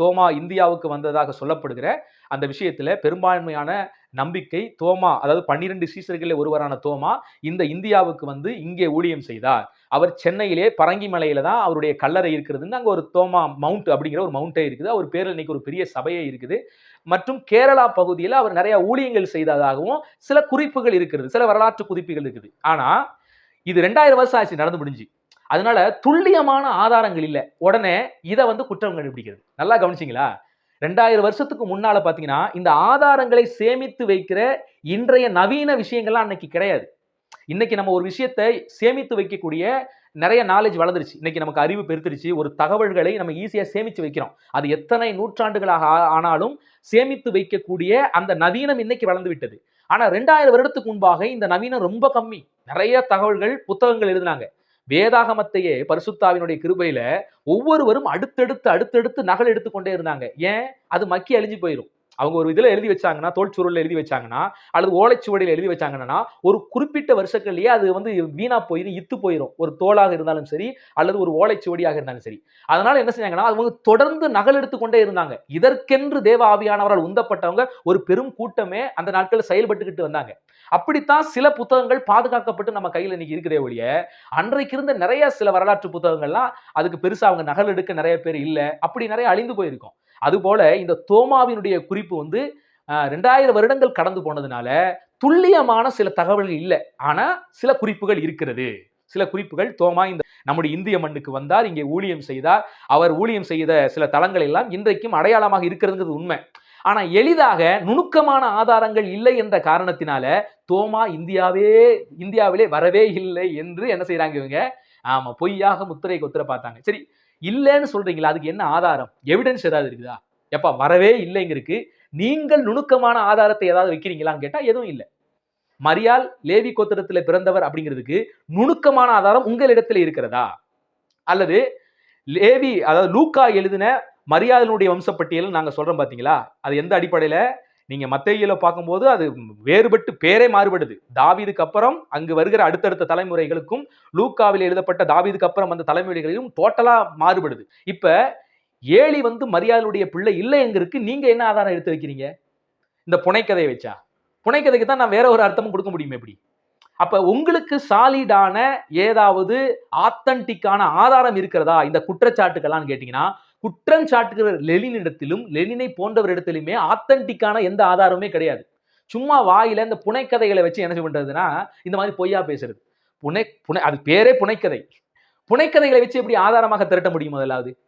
தோமா இந்தியாவுக்கு வந்ததாக சொல்லப்படுகிற அந்த விஷயத்தில் பெரும்பான்மையான நம்பிக்கை தோமா அதாவது பன்னிரண்டு சீசர்களில் ஒருவரான தோமா இந்த இந்தியாவுக்கு வந்து இங்கே ஊழியம் செய்தார். அவர் சென்னையிலே பரங்கிமலையில தான் அவருடைய கல்லறை இருக்கிறதுன்னு அங்கே ஒரு தோமா மவுண்ட் அப்படிங்கிற ஒரு மவுண்டே இருக்குது. அவர் பேரில் இன்னைக்கு ஒரு பெரிய சபையே இருக்குது. மற்றும் கேரளா பகுதியில் அவர் நிறைய ஊழியங்கள் செய்ததாகவும் சில குறிப்புகள் இருக்கிறது. சில வரலாற்று குறிப்புகள் இருக்குது. ஆனால் இது ரெண்டாயிரம் வருஷம் ஆச்சு நடந்து முடிஞ்சு. அதனால துல்லியமான ஆதாரங்கள் இல்லை. உடனே இதை வந்து குற்றம் கண்டுபிடிக்கிறது. நல்லா கவனிச்சிங்களா? ரெண்டாயிரம் வருஷத்துக்கு முன்னால பாத்தீங்கன்னா இந்த ஆதாரங்களை சேமித்து வைக்கிற இன்றைய நவீன விஷயங்கள்லாம் அன்னைக்கு கிடையாது. இன்னைக்கு நம்ம ஒரு விஷயத்தை சேமித்து வைக்கக்கூடிய நிறைய நாலேஜ் வளர்ந்துருச்சு. இன்னைக்கு நமக்கு அறிவு பெருத்துருச்சு. ஒரு தகவல்களை நம்ம ஈஸியாக சேமித்து வைக்கிறோம். அது எத்தனை நூற்றாண்டுகளாக ஆ- ஆனாலும் சேமித்து வைக்கக்கூடிய அந்த நவீனம் இன்னைக்கு வளர்ந்து விட்டது. ஆனால் ரெண்டாயிரம் வருடத்துக்கு முன்பாக இந்த நவீனம் ரொம்ப கம்மி. நிறைய தகவல்கள் புத்தகங்கள் எழுதினாங்க. வேதாகமத்தையே பரிசுத்தாவினுடைய கிருபையில ஒவ்வொருவரும் அடுத்தடுத்து அடுத்தடுத்து நகல் எடுத்துக்கொண்டே இருந்தாங்க. ஏன்? அது மக்கி அழிஞ்சு போயிடும் அவங்க ஒரு இதில் எழுதி வச்சாங்கன்னா தோல் சுருளில் எழுதி வச்சாங்கன்னா அல்லது ஓலைச்சுவடியில் எழுதி வச்சாங்கன்னா ஒரு குறிப்பிட்ட வருஷங்கள்லயே அது வந்து வீணா போயிடும் இத்து போயிடும் ஒரு தோலாக இருந்தாலும் சரி அல்லது ஒரு ஓலைச்சுவடியாக இருந்தாலும் சரி. அதனால என்ன செஞ்சாங்கன்னா அவங்க தொடர்ந்து நகல் எடுத்துக்கொண்டே இருந்தாங்க. இதற்கென்று தேவ ஆவியானவரால் உந்தப்பட்டவங்க ஒரு பெரும் கூட்டமே அந்த நாட்களில் செயல்பட்டுக்கிட்டு வந்தாங்க. அப்படித்தான் சில புத்தகங்கள் பாதுகாக்கப்பட்டு நம்ம கையில் இன்னைக்கு இருக்கிறதே ஒழிய அன்றைக்கு இருந்த நிறைய சில வரலாற்று புத்தகங்கள்லாம் அதுக்கு பெருசாக அவங்க நகல் எடுக்க நிறைய பேர் இல்லை அப்படி நிறைய அழிந்து போயிருக்கும். அதுபோல இந்த தோமாவினுடைய குறிப்பு வந்து ரெண்டாயிரம் வருடங்கள் கடந்து போனதுனால துல்லியமான சில தகவல்கள் இல்லை. ஆனால் சில குறிப்புகள் இருக்கிறது. சில குறிப்புகள் தோமா இந்த நம்முடைய இந்திய மண்ணுக்கு வந்தார் இங்கே ஊழியம் செய்தார். அவர் ஊழியம் செய்த சில தளங்கள் எல்லாம் இன்றைக்கும் அடையாளமாக இருக்கிறதுங்கிறது உண்மை. ஆனால் எளிதாக நுணுக்கமான ஆதாரங்கள் இல்லை என்ற காரணத்தினால தோமா இந்தியாவே இந்தியாவிலே வரவே இல்லை என்று என்ன செய்கிறாங்க இவங்க? ஆமா பொய்யாக முத்திரை கொத்துற பார்த்தாங்க. சரி இல்லைன்னு சொல்றீங்களா அதுக்கு என்ன ஆதாரம்? எவிடன்ஸ் ஏதாவது இருக்குதா? எப்பா வரவே இல்லைங்கிறதுக்கு நீங்கள் நுணுக்கமான ஆதாரத்தை ஏதாவது வைக்கிறீங்களான்னு கேட்டா எதுவும் இல்லை. மரியாள் லேவி கோத்திரத்துல பிறந்தவர் அப்படிங்கிறதுக்கு நுணுக்கமான ஆதாரம் உங்களிடத்துல இருக்கிறதா? அல்லது லேவி அதாவது லூக்கா எழுதின மரியாதனுடைய வம்சப்பட்டியல் நாங்க சொல்றோம் பாத்தீங்களா? அது எந்த அடிப்படையில? நீங்கள் மத்தையில பார்க்கும்போது அது வேறுபட்டு பேரே மாறுபடுது. தாவீதுக்கு அப்புறம் அங்கு வருகிற அடுத்தடுத்த தலைமுறைகளுக்கும் லூக்காவில் எழுதப்பட்ட தாவீதுக்கு அப்புறம் வந்த தலைமுறைகளிலும் டோட்டலாக மாறுபடுது. இப்போ ஏழி வந்து மரியாதையுடைய பிள்ளை இல்லை எங்கிருக்கு நீங்கள் என்ன ஆதாரம் எடுத்து வைக்கிறீங்க? இந்த புனைக்கதையை வச்சா? புனைக்கதைக்கு தான் நான் வேற ஒரு அர்த்தமும் கொடுக்க முடியும் எப்படி? அப்ப உங்களுக்கு சாலிடான ஏதாவது ஆத்தன்டிக்கான ஆதாரம் இருக்கிறதா? இந்த குற்றச்சாட்டுக்கெல்லாம் கேட்டீங்கன்னா குற்றம் சாட்டுகிற லெனினிடத்திலும் லெனினை போன்றவரிடத்திலுமே ஆத்தன்டிக்கான எந்த ஆதாரமுமே கிடையாது. சும்மா வாயில இந்த புனைக்கதைகளை வச்சு என்ன பண்றதுன்னா இந்த மாதிரி பொய்யா பேசுறது. புனை புனை அது பேரே புனைக்கதை. புனைக்கதைகளை வச்சு எப்படி ஆதாரமாக திரட்ட முடியும் முதலாவது?